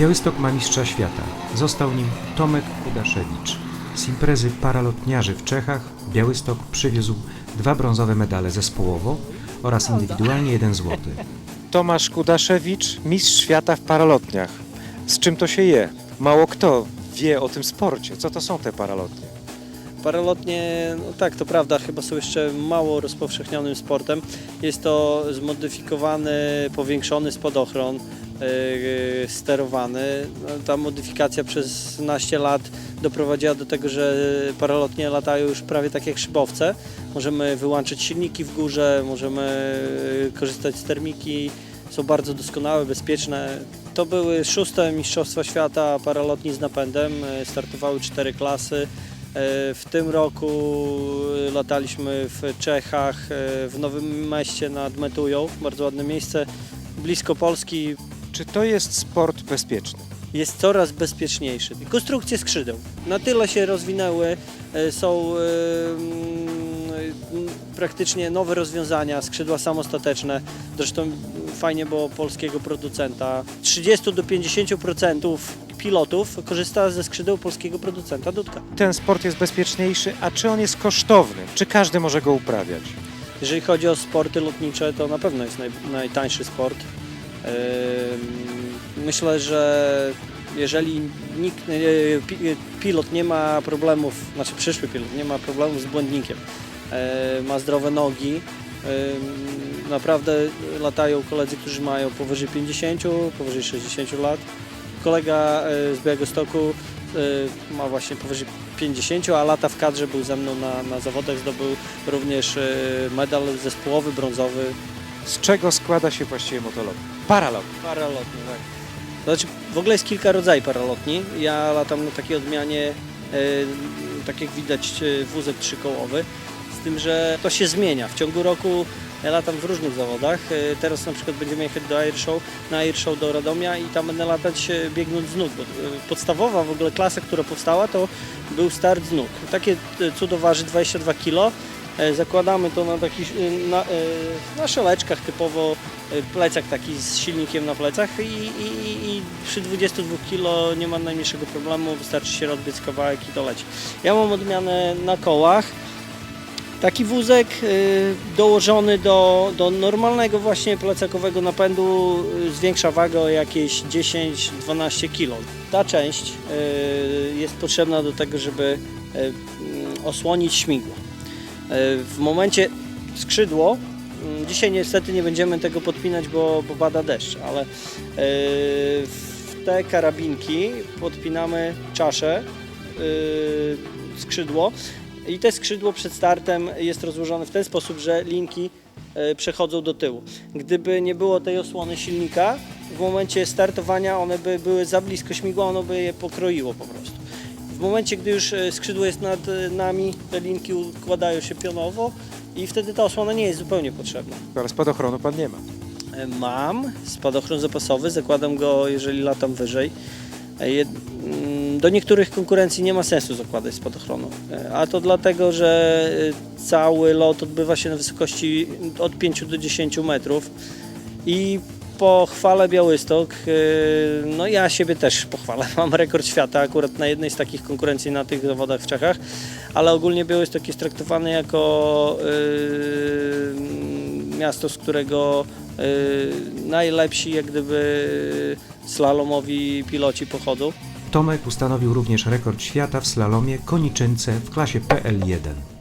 Białystok ma mistrza świata. Został nim Tomek Kudaszewicz. Z imprezy paralotniarzy w Czechach Białystok przywiózł dwa brązowe medale zespołowo oraz indywidualnie jeden złoty. Tomasz Kudaszewicz, mistrz świata w paralotniach. Z czym to się je? Mało kto wie o tym sporcie. Co to są te paralotnie? Paralotnie, no tak, to prawda, chyba są jeszcze mało rozpowszechnionym sportem. Jest to zmodyfikowany, powiększony spadochron, yy, sterowany. No, ta modyfikacja przez naście lat doprowadziła do tego, że paralotnie latają już prawie tak jak szybowce. Możemy wyłączyć silniki w górze, możemy yy, korzystać z termiki, są bardzo doskonałe, bezpieczne. To były szóste Mistrzostwa Świata paralotni z napędem, startowały cztery klasy. E, W tym roku lataliśmy w Czechach, e, w Nowym Mieście nad Metują, bardzo ładne miejsce, blisko Polski, Czy to jest sport bezpieczny? jest coraz bezpieczniejszy. Konstrukcje skrzydeł na tyle się rozwinęły, e, są praktycznie nowe rozwiązania, skrzydła samostateczne. Zresztą fajnie było polskiego producenta. 30 do 50% pilotów korzysta ze skrzydeł polskiego producenta Dudka. Ten sport jest bezpieczniejszy, a czy on jest kosztowny? Czy każdy może go uprawiać? Jeżeli chodzi o sporty lotnicze, to na pewno jest naj, najtańszy sport. Myślę, że jeżeli nikt, pi- pilot nie ma problemów, znaczy przyszły pilot nie ma problemów z błędnikiem, e, ma zdrowe nogi, naprawdę latają koledzy, którzy mają powyżej 50, powyżej 60 lat. Kolega e, z Białegostoku e, ma właśnie powyżej 50, a lata w kadrze był ze mną na, na zawodach, zdobył również e, medal zespołowy, brązowy. Z czego składa się właściwie motolot? Paralot. Paralotni, tak. Znaczy, w ogóle jest kilka rodzajów paralotni. Ja latam na takiej odmianie, tak jak widać, wózek trzykołowy. Z tym, że to się zmienia. W ciągu roku ja latam w różnych zawodach. E, teraz na przykład będziemy jechać do Air Show, na Air Show do Radomia i tam będę latać e, biegnąc z nóg. Bo, e, podstawowa w ogóle klasa, która powstała, to był start z nóg. Takie cudo waży 22 kg. Zakładamy to na, taki, e, na, na szeleczkach typowo, plecak taki z silnikiem na plecach i, i, i- przy 22 kg nie ma najmniejszego problemu, wystarczy się rozbiec kawałek i to leci. Ja mam odmianę na kołach. Taki wózek y, dołożony do, do normalnego właśnie plecakowego napędu y, zwiększa wagę o jakieś 10-12 kg. Ta część y, jest potrzebna do tego, żeby mm, osłonić śmigło. W momencie skrzydło, mm, dzisiaj niestety nie będziemy tego podpinać, bo, bo pada deszcz, ale w te karabinki podpinamy czaszę, skrzydło i te skrzydło przed startem jest rozłożone w ten sposób, że linki e, przechodzą do tyłu. Gdyby nie było tej osłony silnika, w momencie startowania one by były za blisko śmigła, ono by je pokroiło po prostu. W momencie, gdy już e, skrzydło jest nad e, nami, te linki układają się pionowo i wtedy ta osłona nie jest zupełnie potrzebna. Ale spadochronu pan nie ma. Mam spadochron zapasowy, zakładam go, jeżeli latam wyżej. Do niektórych konkurencji nie ma sensu zakładać spadochronu, E, a to dlatego, że e, cały lot odbywa się na wysokości od 5 do 10 metrów i po chwale Białystok, e, no ja siebie też pochwalę, mam rekord świata akurat na jednej z takich konkurencji na tych zawodach w Czechach, ale ogólnie Białystok jest traktowany jako e, miasto, z którego y, najlepsi jak gdyby slalomowi piloci pochodzą. Tomek ustanowił również rekord świata w slalomie koniczynce w klasie PL1.